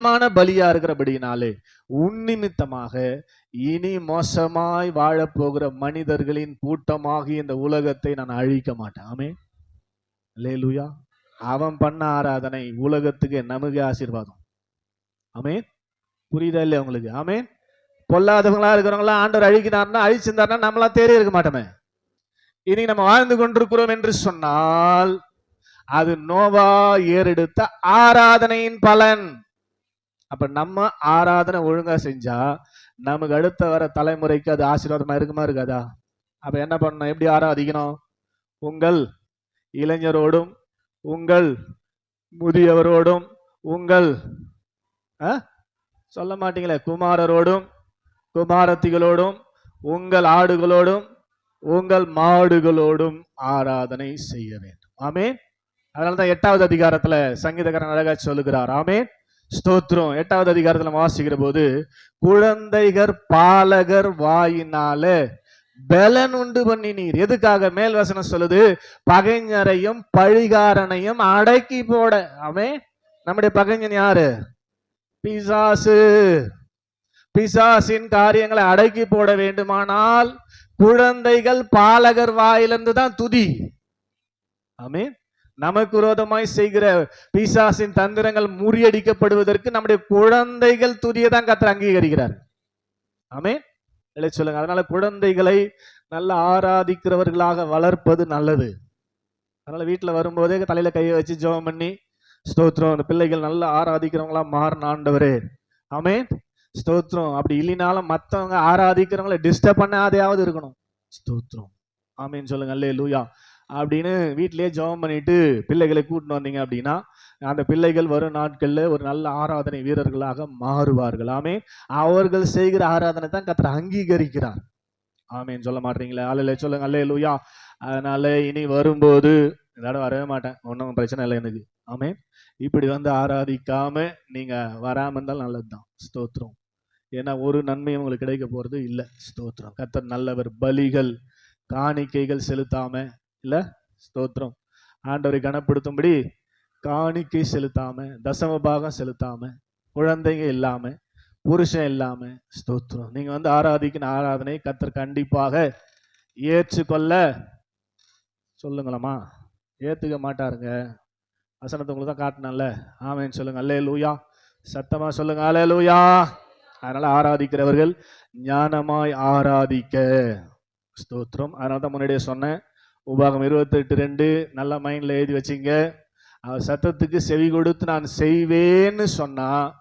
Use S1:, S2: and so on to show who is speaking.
S1: மான பலியா இருக்கிறபடினாலே உன்னிமித்தமாக இனி மோசமாய் வாழப்போகிற மனிதர்களின் கூட்டமாகி இந்த உலகத்தை நான் அழிக்க மாட்டேன். ஆமே லேலுயா அவன் பண்ண ஆராதனை உலகத்துக்கு நமக்கு ஆசீர்வாதம். ஆமேன். புரியுதா இல்லையா உங்களுக்கு? ஆமேன். பொல்லாதவங்களா இருக்கிறவங்களாம் ஆண்டவர் அழிக்கிறார்னா அழிச்சிருந்தாருன்னா நம்மளா தேறி இருக்க மாட்டோமே. இனி நம்ம வாழ்ந்து கொண்டிருக்கிறோம் என்று சொன்னால் அது நோவா ஏறெடுத்த ஆராதனையின் பலன். அப்ப நம்ம ஆராதனை ஒழுங்கா செஞ்சா நமக்கு அடுத்த வர தலைமுறைக்கு அது ஆசீர்வாதமா இருக்குமா இருக்காதா? அப்ப என்ன பண்ணணும்? எப்படி ஆராதிக்கணும்? உங்கள் இளைஞரோடும் உங்கள் முதியவரோடும் உங்கள் ஆ? சொல்ல மாட்டீங்களே குமாரரோடும் குமாரத்திகளோடும் உங்கள் ஆடுகளோடும் உங்கள் மாடுகளோடும் ஆராதனை செய்ய வேண்டும். ஆமே அதனால தான் எட்டாவது அதிகாரத்துல சங்கீதக்காரன் அழகா சொல்லுகிறார். ஆமேன். ஸ்தோத்திரம். எட்டாவது அதிகாரத்துல வாசிக்கிற போது குழந்தைகர் பாலகர் வாயினால பலன் உண்டு பண்ணினீர். எதுக்காக? மேல் வசனம் சொல்லுது பகைஞரையும் பழிகாரனையும் அடக்கி போட. அவன் நம்முடைய பகைஞன் யாரு? பிசாசு. பிசாசின் காரியங்களை அடக்கி போட வேண்டுமானால் குழந்தைகள் பாலகர் வாயிலிருந்து தான் துதி. ஆமென். நமக்கு விரோதமாய் செய்கிற பிசாசின் தந்திரங்கள் முறியடிக்கப்படுவதற்கு நம்முடைய குழந்தைகள் துதியை தான் கத்தர் அங்கீகரிக்கிறார். ஆமே இல்லை சொல்லுங்க. அதனால குழந்தைகளை நல்ல ஆராதிக்கிறவர்களாக வளர்ப்பது நல்லது. அதனால வீட்டில் வரும்போதே தலையில கையை வச்சு ஜெபம் பண்ணி ஸ்தோத்திரம். அந்த பிள்ளைகள் நல்லா ஆராதிக்கிறவங்களா மாறின ஆண்டவரே. ஆமென். ஸ்தோத்திரம். அப்படி இல்லைனாலும் மற்றவங்க ஆராதிக்கிறவங்கள டிஸ்டர்ப் பண்ணாதையாவது இருக்கணும். ஸ்தோத்திரம். ஆமீன். சொல்லுங்க. அல்லே லூயா அப்படின்னு வீட்டிலேயே ஜெபம் பண்ணிட்டு பிள்ளைகளை கூட்டின்னு வந்தீங்க அப்படின்னா அந்த பிள்ளைகள் வரும் நாட்களில் ஒரு நல்ல ஆராதனை வீரர்களாக மாறுவார்கள். ஆமே அவர்கள் செய்கிற ஆராதனை தான் கத்தர் அங்கீகரிக்கிறார். ஆமேன்னு சொல்ல மாட்டீங்களா? அல்ல சொல்லுங்க. அல்ல லூயா அதனால இனி வரும்போது இதோட வரவே மாட்டேன். ஒன்றும் பிரச்சனை இல்லை எனக்கு. ஆமே இப்படி வந்து ஆராதிக்காம நீங்க வராம இருந்தால் நல்லதுதான். ஸ்தோத்திரம். ஏன்னா ஒரு நன்மையும் உங்களுக்கு கிடைக்க போறது இல்லை. ஸ்தோத்திரம். கத்தர் நல்லவர் பலிகள் காணிக்கைகள் செலுத்தாம இல்ல ஸ்தோத்திரம். ஆண்டவரை கனப்படுத்தும்படி காணிக்கை செலுத்தாம தசம பாகம் செலுத்தாம குழந்தைங்க இல்லாம புருஷன் இல்லாம ஸ்தோத்திரம். நீங்க வந்து ஆராதிக்கிற ஆராதனை கத்தர் கண்டிப்பாக ஏற்றுக்கொள்ள சொல்லுங்களம்மா. ஏத்துக்க மாட்டாருங்க. வசனத்தை உங்களுக்கு தான் காட்டினால ஆமேன்னு சொல்லுங்க. அல்லே லூயா சத்தமா சொல்லுங்க. அல்லே லூயா அதனால ஆராதிக்கிறவர்கள் ஞானமாய் ஆராதிக்க. ஸ்தோத்திரம். அதனால தான் முன்னாடியே சொன்னேன். உபாகம் இருபத்தெட்டு ரெண்டு. நல்ல மைண்டில் எழுதி வச்சிங்க. அவர் சத்தத்துக்கு செவி கொடுத்து நான் செய்வேன்னு சொன்னால்